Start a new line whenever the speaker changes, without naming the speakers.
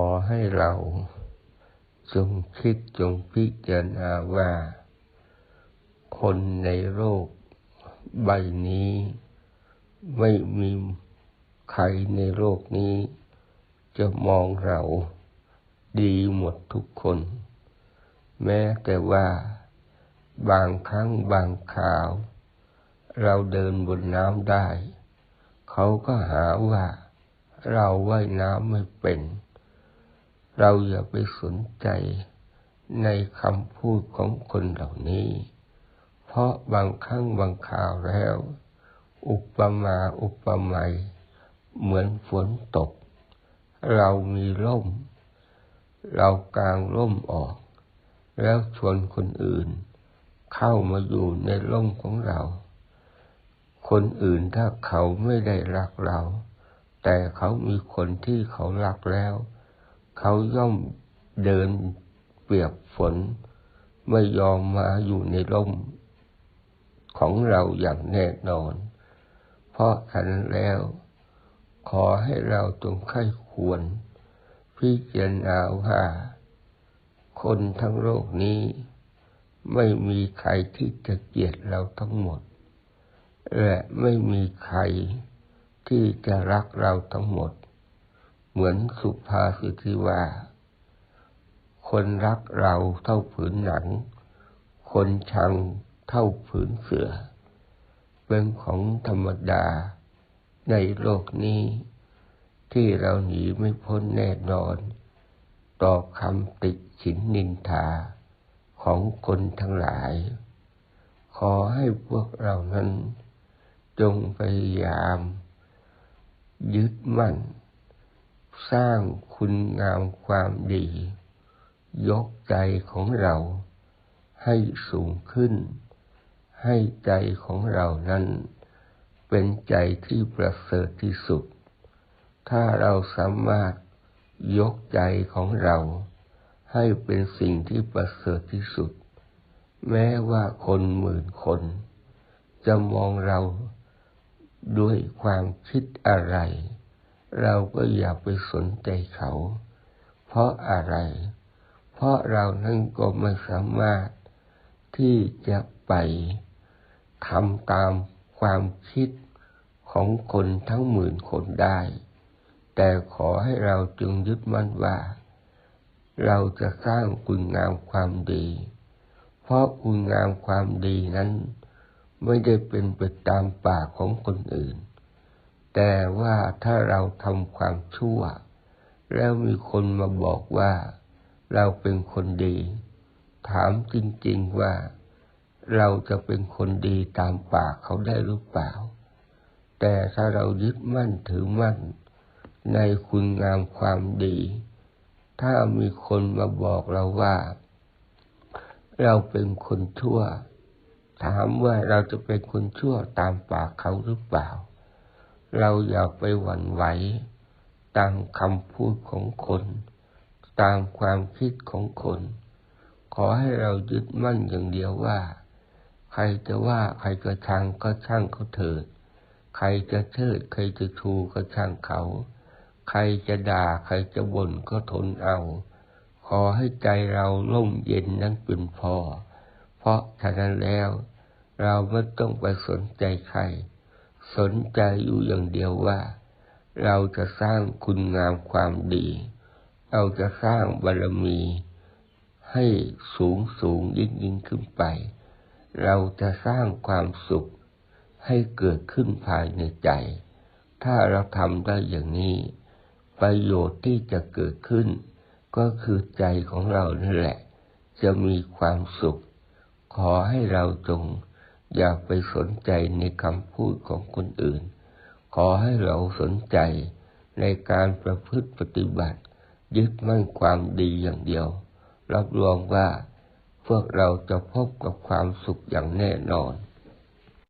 อให้เราจงคิดจงพิจารณาว่า คนในโลกใบนี้ ไม่มีใครในโลกนี้ จะมองเราดีหมดทุกคน แม้แต่ว่าบางครั้งบางคราว เราเดินบนน้ำได้ เขาก็หาว่าเราว่ายน้ำไม่เป็น เราอย่าไปสนใจในคำพูดของคนเหล่านี้ เพราะบางครั้งบางคราวแล้ว อุปมาอุปไมยเหมือนฝนตก เรามีร่ม เรากางร่มออก แล้วชวนคนอื่น เข้ามาอยู่ในร่มของเรา คนอื่นถ้าเขาไม่ได้รักเรา แต่เขามีคนที่เขารักแล้วเขาย่อมเดินเปียกฝน ไม่ยอมมาอยู่ในร่มของเราอย่างแน่นอน เพราะฉะนั้นแล้ว ขอให้เราจงไข้ควร พิจารณาว่าคนทั้งโลกนี้ ไม่มีใครที่จะเกลียดเราทั้งหมด และไม่มีใครที่จะรักเราทั้งหมด เหมือนสุภาษิตที่ว่า คนรักเราเท่าผืนหนัง คนชังเท่าผืนเสือ เป็นของธรรมดาในโลกนี้ ที่เราหนีไม่พ้นแน่นอน ต่อคำติฉินนินทาของคนทั้งหลาย ขอให้พวกเรานั้น จงพยายาม ยึดมั่น สร้างคุณงามความดี ยกใจของเราให้สูงขึ้น ให้ใจของเรานั้น เป็นใจที่ประเสริฐที่สุด ถ้าเราสามารถยกใจของเรา ให้เป็นสิ่งที่ประเสริฐที่สุด แม้ว่าคนหมื่นคน จะมองเราด้วยความคิดอะไร เราก็อย่าไปสนใจเขา เพราะอะไร เพราะเรานั้นก็ไม่สามารถที่จะไปทำตามความคิดของคนทั้งหมื่นคนได้ แต่ขอให้เราจงยึดมั่นว่า เราจะสร้างคุณงามความดี เพราะคุณงามความดีนั้น ไม่ได้เป็นไปตามปากของคนอื่น แต่ว่าถ้าเราทำความชั่ว แล้วมีคนมาบอกว่า เราเป็นคนดี ถามจริงๆว่า เราจะเป็นคนดีตามปากเขาได้หรือเปล่า แต่ถ้าเรายึดมั่นถือมั่น ในคุณงามความดี ถ้ามีคนมาบอกเราว่า เราเป็นคนชั่ว ถามว่าเราจะเป็นคนชั่วตามปากเขาหรือเปล่า เราอย่าไปหวั่นไหว ตามคำพูดของคน ตามความคิดของคน ขอให้เรายึดมั่นอย่างเดียวว่า ใครจะว่าใครจะชังก็ช่างเขาเถิด ใครจะเชิดใครจะชูก็ช่างเขา ใครจะด่าใครจะบ่นก็ทนเอา ขอให้ใจเราล่มเย็นนั้นเป็นพอ เพราะฉะนั้นแล้ว เราไม่ต้องไปสนใจใคร สนใจอยู่อย่างเดียวว่า เราจะสร้างคุณงามความดี เราจะสร้างบารมี ให้สูงสูงยิ่งยิ่งขึ้นไป เราจะสร้างความสุขให้เกิดขึ้นภายในใจ ถ้าเราทำได้อย่างนี้ ประโยชน์ที่จะเกิดขึ้น ก็คือใจของเรานั่นแหละ จะมีความสุข ขอให้เราจง อย่าไปสนใจในคำพูดของคนอื่น ขอให้เราสนใจในการประพฤติปฏิบัติ ยึดมั่นความดีอย่างเดียว รับรองว่า พวกเราจะพบกับความสุขอย่างแน่นอน